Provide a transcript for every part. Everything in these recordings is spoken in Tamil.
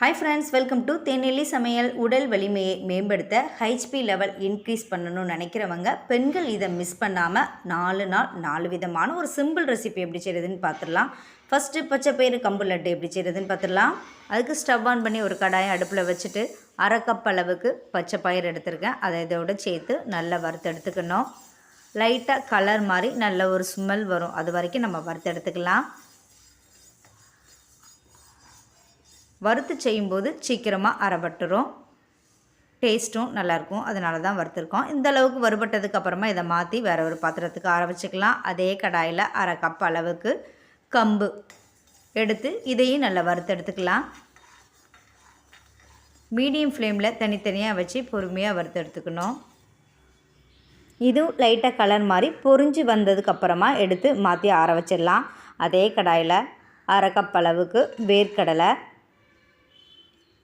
ஹாய் ஃப்ரெண்ட்ஸ் வெல்கம் டு தேனெல்லி சமையல் உடல் வலிமையை மேம்படுத்த ஹெச்பி லெவல் இன்க்ரீஸ் பண்ணணும்னு நினைக்கிறவங்க பெண்கள் இதை மிஸ் பண்ணாமல் நாலு நாள் நாலு விதமான ஒரு சிம்பிள் ரெசிபி எப்படி செய்கிறதுன்னு பார்த்துடலாம் ஃபஸ்ட்டு பச்சை பயிறு கம்பு லட்டு எப்படி செய்கிறதுன்னு பார்த்துடலாம் அதுக்கு ஸ்டவ் ஆன் பண்ணி ஒரு கடாயை அடுப்பில் வச்சுட்டு அரை கப் அளவுக்கு பச்சை பயிர் எடுத்திருக்கேன். அதை இதோட சேர்த்து நல்லா வறுத்து எடுத்துக்கணும். லைட்டாக கலர் மாதிரி நல்ல ஒரு ஸ்மெல் வரும். அது வரைக்கும் நம்ம வறுத்து எடுத்துக்கலாம். வறுத்து செய்யும்போது சீக்கிரமாக அரைபட்டுரும் டேஸ்ட்டும் நல்லாயிருக்கும். அதனால தான் வறுத்துருக்கோம். இந்த அளவுக்கு வறுபட்டதுக்கு அப்புறமா இதை மாற்றி வேறு ஒரு பாத்திரத்துக்கு ஆற வச்சுக்கலாம். அதே கடாயில் அரை கப் அளவுக்கு கம்பு எடுத்து இதையும் நல்லா வறுத்து எடுத்துக்கலாம். மீடியம் ஃப்ளேமில் தனித்தனியாக வச்சு பொறுமையாக வறுத்து எடுத்துக்கணும். இதுவும் லைட்டாக கலர் மாதிரி பொரிஞ்சு வந்ததுக்கப்புறமா எடுத்து மாற்றி ஆற வச்சிடலாம். அதே கடாயில் அரை கப் அளவுக்கு வேர்க்கடலை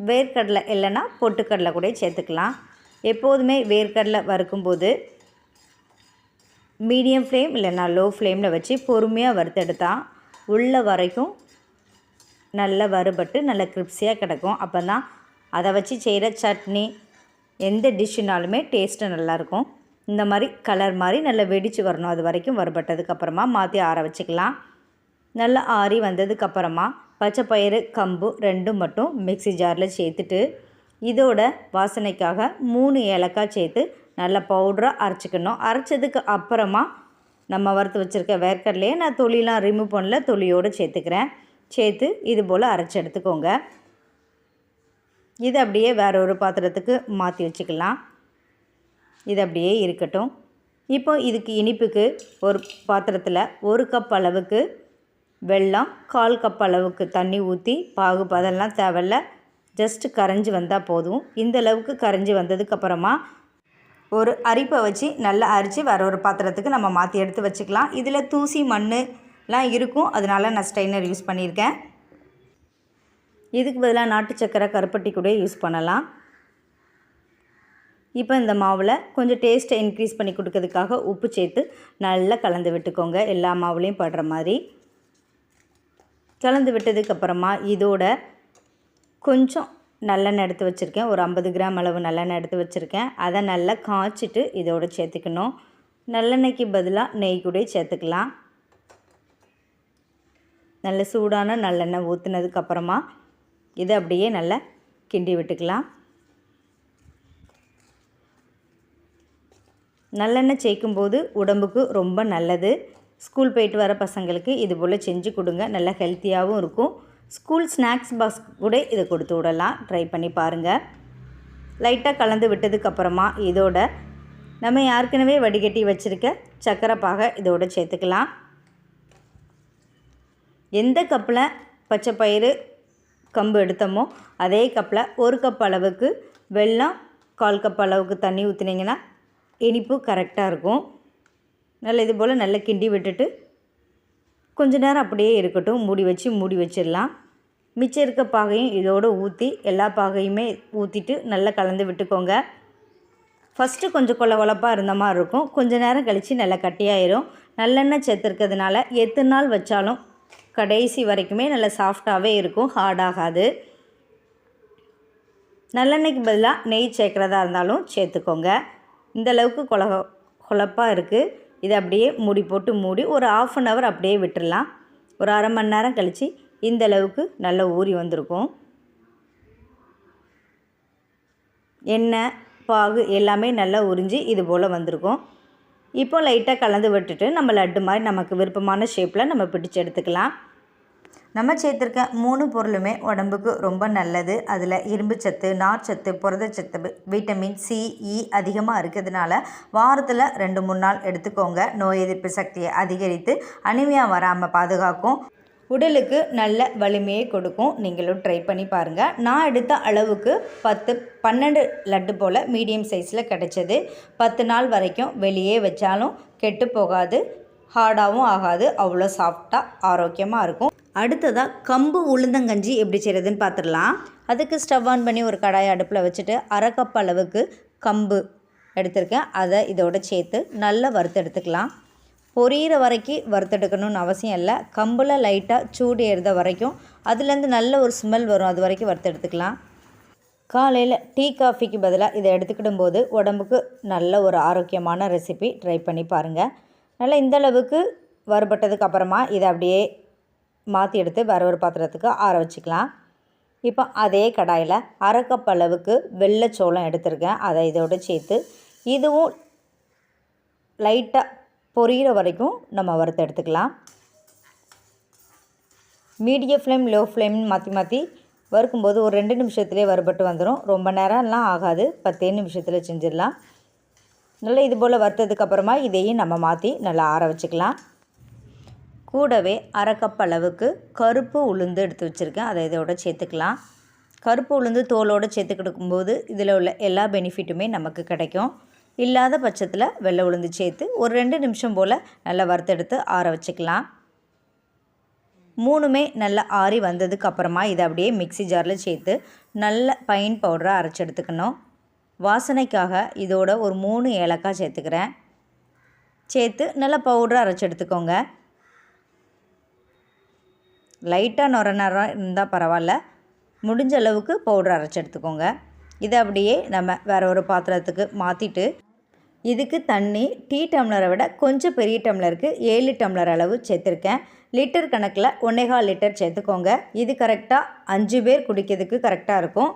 வேர்க்கடலை இல்லைன்னா பொட்டுக்கடலை கூட சேர்த்துக்கலாம். எப்போதுமே வேர்க்கடலை வறுக்கும்போது மீடியம் ஃப்ளேம் இல்லைன்னா லோ ஃப்ளேமில் வச்சு பொறுமையாக வறுத்தெடுத்தா உள்ள வரைக்கும் நல்லா வறுபட்டு நல்லா கிரிப்ஸியாக கிடக்கும். அப்போ தான் அதை வச்சு செய்கிற சட்னி எந்த டிஷ்ஷுனாலுமே டேஸ்ட்டு நல்லாயிருக்கும். இந்த மாதிரி கலர் மாதிரி நல்லா வெடித்து வரணும். அது வரைக்கும் வறுபட்டதுக்கப்புறமா மாற்றி ஆற வச்சுக்கலாம். நல்லா ஆறி வந்ததுக்கப்புறமா பச்சை பயிறு கம்பு ரெண்டும் மட்டும் மிக்ஸி ஜாரில் சேர்த்துட்டு இதோட வாசனைக்காக மூணு ஏலக்காய் சேர்த்து நல்லா பவுடராக அரைச்சிக்கணும். அரைச்சதுக்கு அப்புறமா நம்ம வறுத்து வச்சுருக்க வேர்க்கடலையே நான் தொலிலாம் ரிமூவ் பண்ணல தொலியோடு சேர்த்துக்கிறேன். சேர்த்து இது போல் அரைச்சி எடுத்துக்கோங்க. இது அப்படியே வேற ஒரு பாத்திரத்துக்கு மாற்றி வச்சுக்கலாம். இது அப்படியே இருக்கட்டும். இப்போ இதுக்கு இனிப்புக்கு ஒரு பாத்திரத்தில் ஒரு கப் அளவுக்கு வெல்லம் கால் கப் அளவுக்கு தண்ணி ஊற்றி பாகு பதெல்லாம் தேவையில்ல. ஜஸ்ட்டு கரைஞ்சி வந்தால் போதும். இந்த அளவுக்கு கரைஞ்சி வந்ததுக்கப்புறமா ஒரு அரிப்பை வச்சு நல்லா அரித்து வேறு ஒரு பாத்திரத்துக்கு நம்ம மாற்றி எடுத்து வச்சுக்கலாம். இதில் தூசி மண்ணுலாம் இருக்கும். அதனால் நான் ஸ்ட்ரைனர் யூஸ் பண்ணியிருக்கேன். இதுக்கு பதிலாக நாட்டு சக்கரை கருப்பட்டி கூட யூஸ் பண்ணலாம். இப்போ இந்த மாவில் கொஞ்சம் டேஸ்ட்டை இன்க்ரீஸ் பண்ணி கொடுக்கறதுக்காக உப்பு சேர்த்து நல்லா கலந்து விட்டுக்கோங்க. எல்லா மாவுலேயும் படுற மாதிரி. கலந்து விட்டதுக்கப்புறமா இதோட கொஞ்சம் நல்லெண்ணெய் எடுத்து வச்சுருக்கேன். ஒரு ஐம்பது கிராம் அளவு நல்லெண்ணெய் எடுத்து வச்சுருக்கேன். அதை நல்லா காய்ச்சிட்டு இதோட சேர்த்துக்கணும். நல்லெண்ணெய்க்கு பதிலாக நெய் கூட சேர்த்துக்கலாம். நல்ல சூடான நல்லெண்ணெய் ஊற்றுனதுக்கப்புறமா இதை அப்படியே நல்லா கிண்டி விட்டுக்கலாம். நல்லெண்ணெய் சேர்க்கும்போது உடம்புக்கு ரொம்ப நல்லது. ஸ்கூல் போயிட்டு வர பசங்களுக்கு இது போல் செஞ்சு கொடுங்க. நல்லா ஹெல்த்தியாகவும் இருக்கும். ஸ்கூல் ஸ்நாக்ஸ் பாக்ஸ் கூட இதை கொடுத்து விடலாம். ட்ரை பண்ணி பாருங்கள் லைட்டாக கலந்து விட்டதுக்கப்புறமா இதோட நம்ம ஏற்கனவே வடிகட்டி வச்சுருக்க சக்கரை பாகை இதோட சேர்த்துக்கலாம். எந்த கப்பில் பச்சை பயிறு கம்பு எடுத்தோமோ அதே கப்பில் ஒரு கப் அளவுக்கு வெல்லம் கால் கப் அளவுக்கு தண்ணி ஊற்றுனீங்கன்னா இனிப்பு கரெக்டாக இருக்கும். நல்ல இது போல் நல்லா கிண்டி விட்டுட்டு கொஞ்ச நேரம் அப்படியே இருக்கட்டும். மூடி வச்சு மூடி வச்சிடலாம். மிச்சம் இருக்க பாகையும் இதோடு ஊற்றி எல்லா பாகையுமே ஊற்றிட்டு நல்லா கலந்து விட்டுக்கோங்க. ஃபஸ்ட்டு கொஞ்சம் கொல கொலப்பாக இருந்த மாதிரி இருக்கும். கொஞ்சம் நேரம் கழித்து நல்லா கட்டியாயிரும். நல்லெண்ணெய் சேர்த்துருக்கிறதுனால எத்தனை நாள் வச்சாலும் கடைசி வரைக்குமே நல்லா சாஃப்டாகவே இருக்கும். ஹார்டாகாது நல்லெண்ணெய்க்கு பதிலாக நெய் சேர்க்குறதா இருந்தாலும் சேர்த்துக்கோங்க. இந்த அளவுக்கு கொல கொலப்பாக இருக்குது இதை அப்படியே மூடி போட்டு மூடி ஒரு ஆஃப் அன் ஹவர் அப்படியே விட்டுடலாம் ஒரு அரை மணி நேரம் கழித்து இந்த அளவுக்கு நல்லா ஊறி வந்திருக்கும். எண்ணெய் பாகு எல்லாமே நல்லா உறிஞ்சி இது போல் வந்திருக்கும். இப்போ லைட்டாக கலந்து விட்டுட்டு நம்ம லட்டு மாதிரி நமக்கு விருப்பமான ஷேப்பில் நம்ம பிடிச்சு எடுத்துக்கலாம். நம்ம சேர்த்துருக்க மூணு பொருளுமே உடம்புக்கு ரொம்ப நல்லது. அதில் இரும்புச்சத்து நார்ச்சத்து புரதச்சத்து விட்டமின் சி இ அதிகமாக இருக்கிறதுனால வாரத்தில் ரெண்டு மூணு நாள் எடுத்துக்கோங்க. நோய் எதிர்ப்பு சக்தியை அதிகரித்து அனிமையாக வராமல் பாதுகாக்கும். உடலுக்கு நல்ல வலிமையை கொடுக்கும். நீங்களும் ட்ரை பண்ணி பாருங்கள் நான் எடுத்த அளவுக்கு பத்து பன்னெண்டு லட்டு போல் மீடியம் சைஸில் கிடச்சிது. பத்து நாள் வரைக்கும் வெளியே வச்சாலும் கெட்டு போகாது. ஹார்டாகவும் ஆகாது. அவ்வளோ சாஃப்டாக ஆரோக்கியமாக இருக்கும். அடுத்ததாக கம்பு உளுந்தங்கஞ்சி எப்படி செய்கிறதுன்னு பார்த்துடலாம் அதுக்கு ஸ்டவ் ஆன் பண்ணி ஒரு கடாயை அடுப்பில் வச்சுட்டு அரை கப் அளவுக்கு கம்பு எடுத்திருக்கேன். அதை இதோட சேர்த்து நல்லா வறுத்தெடுத்துக்கலாம் பொரியிற வரைக்கும் வறுத்தெடுக்கணும்னு அவசியம் இல்லை. கம்பில் லைட்டாக சூடு ஏறுத வரைக்கும் அதுலேருந்து நல்ல ஒரு ஸ்மெல் வரும். அது வரைக்கும் வறுத்தெடுத்துக்கலாம் காலையில் டீ காஃபிக்கு பதிலாக இதை எடுத்துக்கிடும் போது உடம்புக்கு நல்ல ஒரு ஆரோக்கியமான ரெசிபி ட்ரை பண்ணி பாருங்கள் நல்லா இந்தளவுக்கு வறுபட்டதுக்கு அப்புறமா இதை அப்படியே மாற்றி எடுத்து வேறு ஒரு பாத்திரத்துக்கு ஆற வச்சுக்கலாம். இப்போ அதே கடாயில் அரை கப் அளவுக்கு வெள்ளைச்சோளம் எடுத்திருக்கேன். அதை இதோட சேர்த்து இதுவும் லைட்டாக பொரியிற வரைக்கும் நம்ம வறுத்து எடுத்துக்கலாம். மீடியம் ஃப்ளேம் லோ ஃப்ளேம்னு மாற்றி மாற்றி வறுக்கும்போது ஒரு ரெண்டு நிமிஷத்துலேயே வறுபட்டு வந்துடும் ரொம்ப நேரம்லாம் ஆகாது. பத்தே நிமிஷத்தில் செஞ்சிடலாம். நல்லா இது போல் வறுத்ததுக்கப்புறமா இதையும் நம்ம மாற்றி நல்லா ஆற வச்சுக்கலாம். கூடவே அரைக்கப்பளவுக்கு அளவுக்கு கருப்பு உளுந்து எடுத்து வச்சுருக்கேன். அதை இதோட சேர்த்துக்கலாம். கருப்பு உளுந்து தோலோடு சேர்த்து கொடுக்கும்போது இதில் உள்ள எல்லா பெனிஃபிட்டுமே நமக்கு கிடைக்கும். இல்லாத பட்சத்தில் வெள்ளை உளுந்து சேர்த்து ஒரு ரெண்டு நிமிஷம் போல் நல்லா வறுத்தெடுத்து ஆற வச்சுக்கலாம். மூணுமே நல்லா ஆறி வந்ததுக்கு அப்புறமா இதை அப்படியே மிக்ஸி ஜாரில் சேர்த்து நல்ல பைன் பவுடரை அரைச்சி எடுத்துக்கணும். வாசனைக்காக இதோட ஒரு மூணு ஏலக்காய் சேர்த்துக்கிறேன். சேர்த்து நல்லா பவுடரை அரைச்சி எடுத்துக்கோங்க. லைட்டாக நுர நேரம் இருந்தால் பரவாயில்ல. முடிஞ்ச அளவுக்கு பவுடர் அரைச்சி எடுத்துக்கோங்க. இதை அப்படியே நம்ம வேறு ஒரு பாத்திரத்துக்கு மாற்றிட்டு இதுக்கு தண்ணி டீ டம்ளரை விட கொஞ்சம் பெரிய டம்ளருக்கு ஏழு டம்ளர் அளவு சேர்த்துருக்கேன். லிட்டர் கணக்கில் ஒன்றேகால் லிட்டர் சேர்த்துக்கோங்க. இது கரெக்டாக அஞ்சு பேர் குடிக்கிறதுக்கு கரெக்டாக இருக்கும்.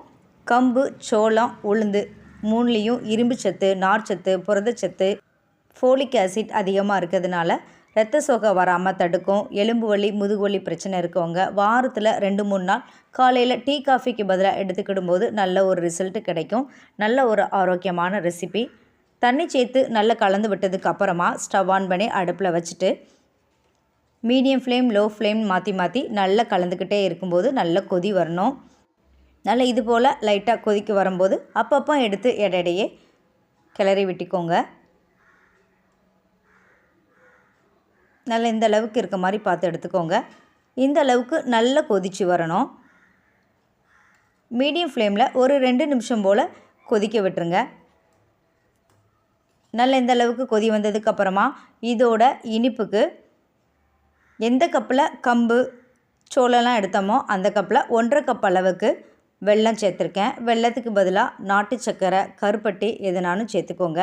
கம்பு சோளம் உளுந்து மூணுலேயும் இரும்பு சத்து நார்ச்சத்து புரதச்சத்து ஃபோலிக் ஆசிட் அதிகமாக இருக்கிறதுனால ரத்த சோகை வராமல் தடுக்கும் எலும்பு வலி முதுகுவலி பிரச்சனை இருக்கவங்க வாரத்தில் ரெண்டு மூணு நாள் காலையில் டீ காஃபிக்கு பதிலாக எடுத்துக்கிடும் போது நல்ல ஒரு ரிசல்ட் கிடைக்கும். நல்ல ஒரு ஆரோக்கியமான ரெசிபி. தண்ணி சேர்த்து நல்லா கலந்து விட்டதுக்கு அப்புறமா ஸ்டவ் ஆன் பண்ணி அடுப்பில் வச்சுட்டு மீடியம் ஃப்ளேம் லோ ஃப்ளேம் மாற்றி மாற்றி நல்லா கலந்துக்கிட்டே இருக்கும்போது நல்ல கொதி வரணும். நல்லா இது போல் லைட்டாக கொதிக்க வரும்போது அப்பப்போ எடுத்து இடையிடையே கிளறி விட்டுக்கோங்க. நல்லா இந்த அளவுக்கு இருக்க மாதிரி பார்த்து எடுத்துக்கோங்க. இந்த அளவுக்கு நல்லா கொதித்து வரணும். மீடியம் ஃப்ளேமில் ஒரு ரெண்டு நிமிஷம் போல் கொதிக்க விட்டுருங்க. நல்ல இந்த அளவுக்கு கொதி வந்ததுக்கப்புறமா இதோட இனிப்புக்கு எந்த கப்பில் கம்பு சோளம்லாம் எடுத்தோமோ அந்த கப்பில் ஒன்றரை கப் அளவுக்கு வெல்லம் சேர்த்துருக்கேன். வெள்ளத்துக்கு பதிலாக நாட்டு சர்க்கரை கருப்பட்டி எதுனாலும் சேர்த்துக்கோங்க.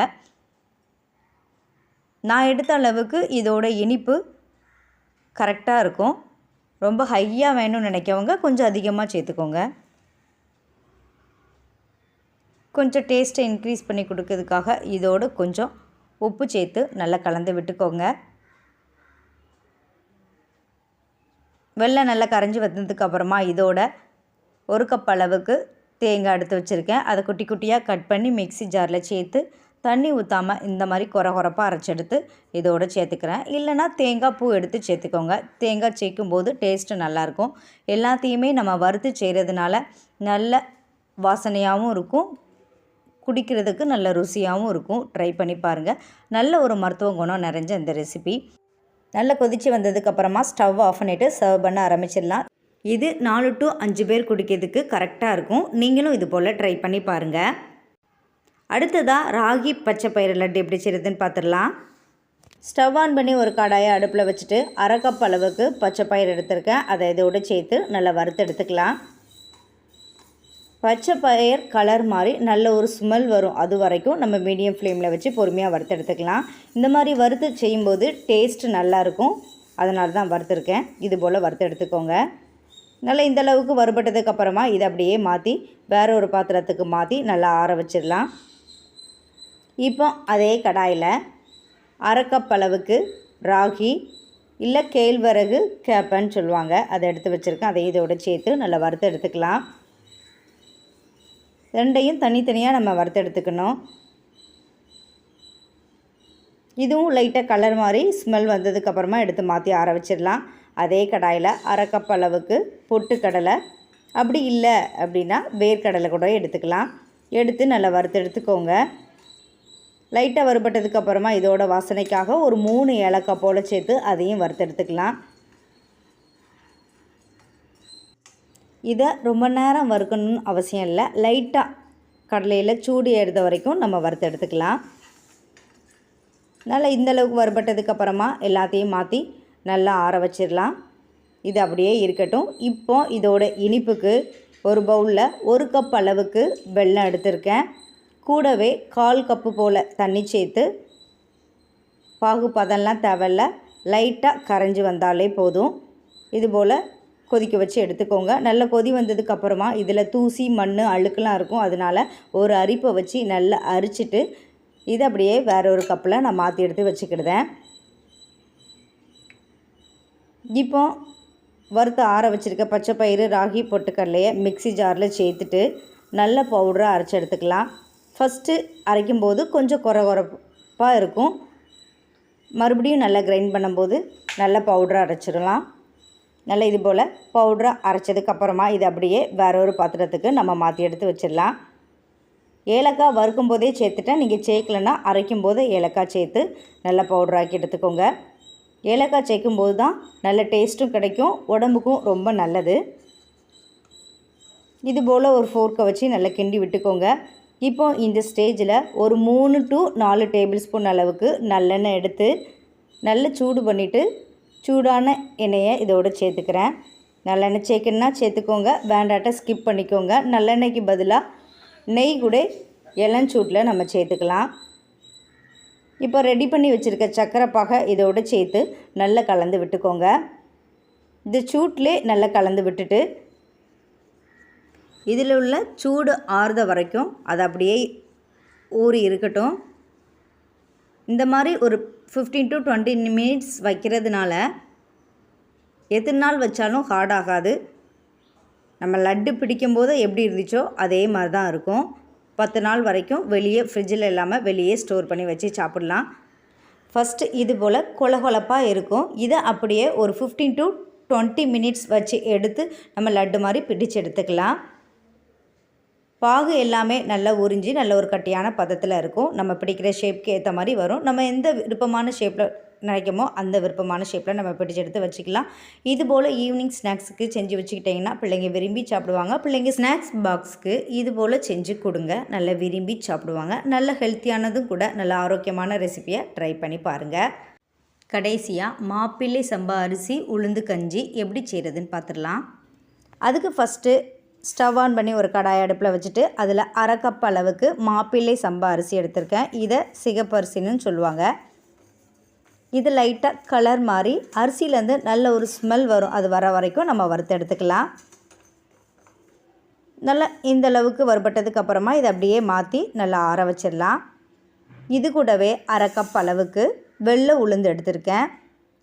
நான் எடுத்த அளவுக்கு இதோட இனிப்பு கரெக்டாக இருக்கும். ரொம்ப ஹையாக வேணும்னு நினைக்கவங்க கொஞ்சம் அதிகமாக சேர்த்துக்கோங்க. கொஞ்சம் டேஸ்ட்டை இன்க்ரீஸ் பண்ணி கொடுக்கறதுக்காக இதோடு கொஞ்சம் உப்பு சேர்த்து நல்லா கலந்து விட்டுக்கோங்க. வெள்ளம் நல்லா கரைஞ்சி வந்ததுக்கப்புறமா இதோட ஒரு கப் அளவுக்கு தேங்காய் எடுத்து வச்சுருக்கேன். அதை குட்டி குட்டியாக கட் பண்ணி மிக்ஸி ஜாரில் சேர்த்து தண்ணி ஊற்றாமல் இந்த மாதிரி குறை குறைப்பாக அரைச்செடுத்து இதோடு சேர்த்துக்கிறேன். இல்லைனா தேங்காய் பூ எடுத்து சேர்த்துக்கோங்க. தேங்காய் சேர்க்கும்போது டேஸ்ட்டு நல்லாயிருக்கும் எல்லாத்தையுமே நம்ம வறுத்து செய்கிறதுனால நல்ல வாசனையாகவும் இருக்கும். குடிக்கிறதுக்கு நல்ல ருசியாகவும் இருக்கும். ட்ரை பண்ணி பாருங்கள் நல்ல ஒரு மருத்துவ குணம் நிறைஞ்ச இந்த ரெசிபி நல்லா கொதித்து வந்ததுக்கப்புறமா ஸ்டவ் ஆஃப் பண்ணிவிட்டு சர்வ் பண்ண ஆரம்பிச்சிடலாம். இது நாலு டு அஞ்சு பேர் குடிக்கிறதுக்கு கரெக்டாக இருக்கும். நீங்களும் இது போல் ட்ரை பண்ணி பாருங்கள் அடுத்ததாக ராகி பச்சை பயிறு லட்டு எப்படி செய்கிறதுன்னு பார்த்துடலாம் ஸ்டவ் ஆன் பண்ணி ஒரு கடாயை அடுப்பில் வச்சுட்டு அரை கப் அளவுக்கு பச்சை பயிர் எடுத்திருக்கேன். அதை இதோடு சேர்த்து நல்லா வறுத்து எடுத்துக்கலாம். பச்சை பயிர் கலர் மாதிரி நல்ல ஒரு ஸ்மெல் வரும். அது வரைக்கும் நம்ம மீடியம் ஃப்ளேமில் வச்சு பொறுமையாக வறுத்து எடுத்துக்கலாம். இந்த மாதிரி வறுத்து செய்யும்போது டேஸ்ட் நல்லாயிருக்கும் அதனால தான் வறுத்துருக்கேன். இது போல் வறுத்து எடுத்துக்கோங்க. நல்லா இந்த அளவுக்கு இதை அப்படியே மாற்றி வேற ஒரு பாத்திரத்துக்கு மாற்றி நல்லா ஆற வச்சிடலாம். இப்போ அதே கடாயில் அரைக்கப்பளவுக்கு ராகி இல்லை கேழ்வரகு கேப்பன்னு சொல்லுவாங்க. அதை எடுத்து வச்சுருக்கேன். அதை இதோட சேர்த்து நல்லா வறுத்து எடுத்துக்கலாம். ரெண்டையும் தனித்தனியாக நம்ம வறுத்து எடுத்துக்கணும். இதுவும் லைட்டாக கலர் மாதிரி ஸ்மெல் வந்ததுக்கப்புறமா எடுத்து மாற்றி ஆற வச்சிடலாம். அதே கடாயில் அரைக்கப்பளவுக்கு அளவுக்கு பொட்டுக்கடலை. அப்படி இல்லை அப்படின்னா வேர்க்கடலை கூட எடுத்துக்கலாம். எடுத்து நல்லா வறுத்து எடுத்துக்கோங்க. லைட்டாக வறுபட்டதுக்கு அப்புறமா இதோட வாசனைக்காக ஒரு மூணு ஏலக்காய் போல் சேர்த்து அதையும் வறுத்தெடுத்துக்கலாம். இதை ரொம்ப நேரம் வறுக்கணும்னு அவசியம் இல்லை. லைட்டாக கடலையில் சூடு ஏறுத வரைக்கும் நம்ம வறுத்தெடுத்துக்கலாம். நல்லா இந்தளவுக்கு வறுபட்டதுக்கு அப்புறமா எல்லாத்தையும் மாற்றி நல்லா ஆற வச்சிடலாம். இது அப்படியே இருக்கட்டும். இப்போ இதோட இனிப்புக்கு ஒரு பவுலில் ஒரு கப் அளவுக்கு வெல்லம் எடுத்திருக்கேன். கூடவே கால் கப்பு போல் தண்ணி சேர்த்து பாகு பதம்லாம் தேவையில்ல லைட்டாக கரைஞ்சி வந்தாலே போதும். இது போல் கொதிக்க வச்சு எடுத்துக்கோங்க. நல்ல கொதி வந்ததுக்கப்புறமா இதில் தூசி மண் அழுக்கெலாம் இருக்கும். அதனால் ஒரு அரிப்பை வச்சு நல்லா அரிச்சிட்டு இதை அப்படியே வேற ஒரு கப்பில் நான் மாற்றி எடுத்து வச்சுக்கிடுதேன். இப்போ வறுத்து ஆற வச்சுருக்க பச்சை பயிறு ராகி பொட்டுக்கடலையை மிக்ஸி ஜாரில் சேர்த்துட்டு நல்ல பவுடராக அரைச்சி எடுத்துக்கலாம். ஃபஸ்ட்டு அரைக்கும்போது கொஞ்சம் குறை குறைப்பாக இருக்கும். மறுபடியும் நல்லா கிரைண்ட் பண்ணும்போது நல்ல பவுடராக அரைச்சிடலாம். நல்லா இது போல் பவுடராக அரைச்சதுக்கப்புறமா இது அப்படியே வேற ஒரு பாத்திரத்துக்கு நம்ம மாற்றி எடுத்து வச்சிடலாம். ஏலக்காய் வறுக்கும் போதே சேர்த்துட்டேன். நீங்கள் சேர்க்கலன்னா அரைக்கும் போது ஏலக்காய் சேர்த்து நல்லா பவுடராக்கி எடுத்துக்கோங்க. ஏலக்காய் சேர்க்கும்போது தான் நல்ல டேஸ்ட்டும் கிடைக்கும். உடம்புக்கும் ரொம்ப நல்லது. இது போல் ஒரு ஃபோர்க்கை வச்சு நல்லா கிண்டி விட்டுக்கோங்க. இப்போ இந்த ஸ்டேஜில் ஒரு மூணு டு நாலு டேபிள் ஸ்பூன் அளவுக்கு நல்லெண்ணெய் எடுத்து நல்லா சூடு பண்ணிவிட்டு சூடான எண்ணெயை இதோடு சேர்த்துக்கிறேன். நல்லெண்ணெய் சேர்க்கணுன்னா சேர்த்துக்கோங்க. வேண்டாட்ட ஸ்கிப் பண்ணிக்கோங்க. நல்லெண்ணெய்க்கு பதிலாக நெய் கூட இளஞ்சூட்டில் நம்ம சேர்த்துக்கலாம். இப்போ ரெடி பண்ணி வச்சுருக்க சக்கரை பாகை இதோடு சேர்த்து நல்லா கலந்து விட்டுக்கோங்க. இந்த சூட்லே நல்லா கலந்து விட்டுட்டு இதில் உள்ள சூடு ஆறுத வரைக்கும் அது அப்படியே ஊறி இருக்கட்டும். இந்த மாதிரி ஒரு ஃபிஃப்டீன் டு டுவெண்ட்டி மினிட்ஸ் வைக்கிறதுனால எத்தனை நாள் வச்சாலும் ஹார்ட் ஆகாது. நம்ம லட்டு பிடிக்கும்போது எப்படி இருந்துச்சோ அதே மாதிரி தான் இருக்கும். பத்து நாள் வரைக்கும் வெளியே ஃப்ரிட்ஜில் இல்லாமல் வெளியே ஸ்டோர் பண்ணி வச்சு சாப்பிட்லாம். ஃபஸ்ட்டு இது போல் கொலகொலப்பாக இருக்கும். இதை அப்படியே ஒரு ஃபிஃப்டீன் டு டுவெண்ட்டி மினிட்ஸ் வச்சு எடுத்து நம்ம லட்டு மாதிரி பிடிச்சு எடுத்துக்கலாம். பாகு எல்லாமே நல்லா உறிஞ்சி நல்ல ஒரு கட்டியான பதத்தில் இருக்கும். நம்ம பிடிக்கிற ஷேப்க்கு ஏற்ற மாதிரி வரும். நம்ம எந்த விருப்பமான ஷேப்பில் நினைக்கமோ அந்த விருப்பமான ஷேப்பில் நம்ம பிடிச்சி எடுத்து வச்சுக்கலாம். இது போல் ஈவினிங் ஸ்நாக்ஸுக்கு செஞ்சு வச்சுக்கிட்டிங்கன்னா பிள்ளைங்க விரும்பி சாப்பிடுவாங்க. பிள்ளைங்க ஸ்நாக்ஸ் பாக்ஸ்க்கு இது போல் செஞ்சு கொடுங்க. நல்லா விரும்பி சாப்பிடுவாங்க. நல்ல ஹெல்த்தியானதும் கூட நல்ல ஆரோக்கியமான ரெசிபியை ட்ரை பண்ணி பாருங்கள் கடைசியாக மாப்பிள்ளை சம்பா அரிசி உளுந்து கஞ்சி எப்படி செய்கிறதுன்னு பார்த்துடலாம் அதுக்கு ஃபஸ்ட்டு ஸ்டவ் ஆன் பண்ணி ஒரு கடாய் அடுப்பில் வச்சுட்டு அதில் அரை கப் அளவுக்கு மாப்பிள்ளை சம்பா அரிசி எடுத்திருக்கேன். இதை சிகப்பரிசின்னு சொல்லுவாங்க. இது லைட்டாக கலர் மாதிரி அரிசியிலேருந்து நல்ல ஒரு ஸ்மெல் வரும். அது வர வரைக்கும் நம்ம வறுத்து எடுத்துக்கலாம். நல்லா இந்த அளவுக்கு வறுபட்டதுக்கு அப்புறமா இதை அப்படியே மாற்றி நல்லா ஆற வச்சிடலாம். இது கூடவே அரை கப் அளவுக்கு வெள்ளை உளுந்து எடுத்திருக்கேன்.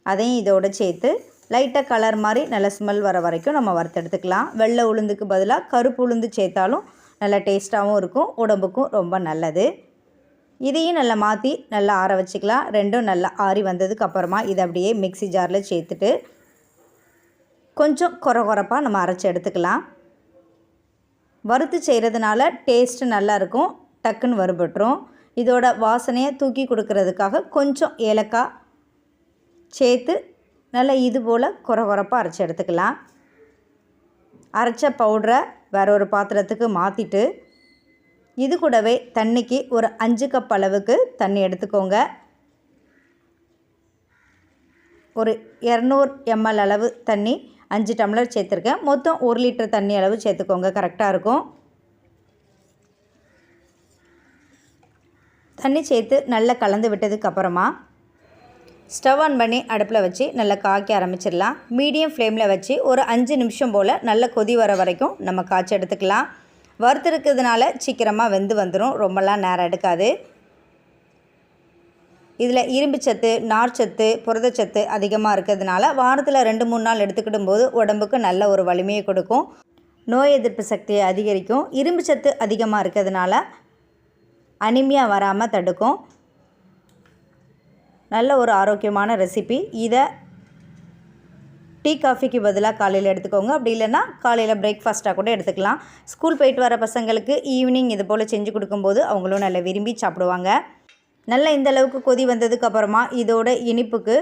அதையும் இதோடு சேர்த்து லைட்டாக கலர் மாதிரி நல்ல ஸ்மெல் வர வரைக்கும் நம்ம வறுத்து எடுத்துக்கலாம். வெள்ளை உளுந்துக்கு பதிலாக கருப்பு உளுந்து சேர்த்தாலும் நல்லா டேஸ்ட்டாகவும் இருக்கும். உடம்புக்கும் ரொம்ப நல்லது. இதையும் நல்லா மாற்றி நல்லா ஆற வச்சுக்கலாம். ரெண்டும் நல்லா ஆறி வந்ததுக்கு அப்புறமா இதை அப்படியே மிக்ஸி ஜாரில் சேர்த்துட்டு கொஞ்சம் குறை குறைப்பாக நம்ம அரைச்சி எடுத்துக்கலாம். வறுத்து செய்கிறதுனால டேஸ்ட்டு நல்லாயிருக்கும் டக்குன்னு வறுபட்டுரும். இதோட வாசனையை தூக்கி கொடுக்கறதுக்காக கொஞ்சம் ஏலக்காய் சேர்த்து நல்லா இது போல் குறை குறைப்பாக அரைச்சி எடுத்துக்கலாம். அரைச்ச பவுடரை வேற ஒரு பாத்திரத்துக்கு மாற்றிட்டு இது கூடவே தண்ணிக்கு ஒரு அஞ்சு கப் அளவுக்கு தண்ணி எடுத்துக்கோங்க. ஒரு இரநூறு எம்எல் அளவு தண்ணி அஞ்சு டம்ளர் சேர்த்துருக்கேன். மொத்தம் ஒரு லிட்டர் தண்ணி அளவு சேர்த்துக்கோங்க கரெக்டாக இருக்கும். தண்ணி சேர்த்து நல்லா கலந்து விட்டதுக்கு அப்புறமா ஸ்டவ் ஆன் பண்ணி அடுப்பில் வச்சு நல்லா காய்க்க ஆரம்பிச்சிடலாம். மீடியம் ஃப்ளேமில் வச்சு ஒரு அஞ்சு நிமிஷம் போல் நல்ல கொதி வர வரைக்கும் நம்ம காய்ச்சி எடுத்துக்கலாம். வறுத்துருக்கிறதுனால சீக்கிரமாக வெந்து வந்துடும் ரொம்பலாம் நேரம் எடுக்காது. இதில் இரும்பு சத்து நார்ச்சத்து புரதச்சத்து அதிகமாக இருக்கிறதுனால வாரத்தில் ரெண்டு மூணு நாள் எடுத்துக்கிடும் போது உடம்புக்கு நல்ல ஒரு வலிமையை கொடுக்கும். நோய் எதிர்ப்பு சக்தியை அதிகரிக்கும். இரும்பு சத்து அதிகமாக இருக்கிறதுனால அனிமியா வராமல் தடுக்கும். நல்ல ஒரு ஆரோக்கியமான ரெசிபி இதை டீ காஃபிக்கு பதிலாக காலையில் எடுத்துக்கோங்க. அப்படி இல்லைன்னா காலையில் பிரேக்ஃபாஸ்ட்டாக கூட எடுத்துக்கலாம். ஸ்கூல் போயிட்டு வர பசங்களுக்கு ஈவினிங் இது போல் செஞ்சு கொடுக்கும்போது அவங்களும் நல்லா விரும்பி சாப்பிடுவாங்க. நல்லா இந்த அளவுக்கு கொதி வந்ததுக்கு அப்புறமா இதோட இனிப்புக்கு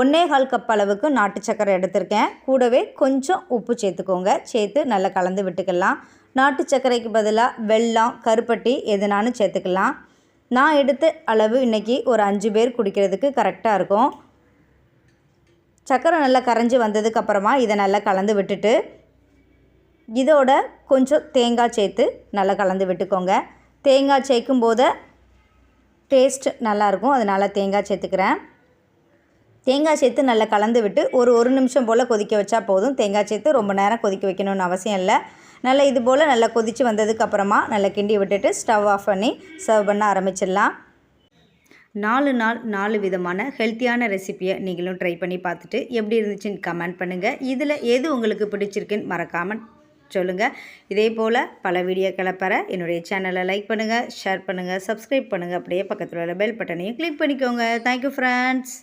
ஒன்றே கால் கப் அளவுக்கு நாட்டு சக்கரை எடுத்திருக்கேன். கூடவே கொஞ்சம் உப்பு சேர்த்துக்கோங்க. சேர்த்து நல்லா கலந்து விட்டுக்கலாம். நாட்டு சர்க்கரைக்கு பதிலாக வெல்லம் கருப்பட்டி எதுனாலும் சேர்த்துக்கலாம். நான் எடுத்த அளவு இன்றைக்கி ஒரு அஞ்சு பேர் குடிக்கிறதுக்கு கரெக்டாக இருக்கும். சக்கரை நல்லா கரைஞ்சி வந்ததுக்கப்புறமா இதை நல்லா கலந்து விட்டுட்டு இதோட கொஞ்சம் தேங்காய் சேர்த்து நல்லா கலந்து விட்டுக்கோங்க. தேங்காய் சேர்க்கும் போது டேஸ்ட் நல்லாயிருக்கும் அதனால் தேங்காய் சேர்த்துக்கிறேன். தேங்காய் சேர்த்து நல்லா கலந்து விட்டு ஒரு ஒரு நிமிஷம் போல் கொதிக்க வச்சா போதும். தேங்காய் சேர்த்து ரொம்ப நேரம் கொதிக்க வைக்கணும்னு அவசியம் இல்லை. நல்லா இது போல் நல்லா கொதித்து வந்ததுக்கப்புறமா நல்லா கிண்டி விட்டுட்டு ஸ்டவ் ஆஃப் பண்ணி சர்வ் பண்ண ஆரம்பிச்சிடலாம். நாலு நாள் நாலு விதமான ஹெல்த்தியான ரெசிப்பியை நீங்களும் ட்ரை பண்ணி பார்த்துட்டு எப்படி இருந்துச்சுன்னு கமெண்ட் பண்ணுங்கள் இதில் எது உங்களுக்கு பிடிச்சிருக்குன்னு மறக்காமல் சொல்லுங்கள் இதே போல் பல வீடியோக்களை பெற என்னுடைய சேனலை லைக் பண்ணுங்கள் ஷேர் பண்ணுங்கள் சப்ஸ்கிரைப் பண்ணுங்கள் அப்படியே பக்கத்தில் உள்ள பெல் பட்டனையும் கிளிக் பண்ணிக்கோங்க. Thank you friends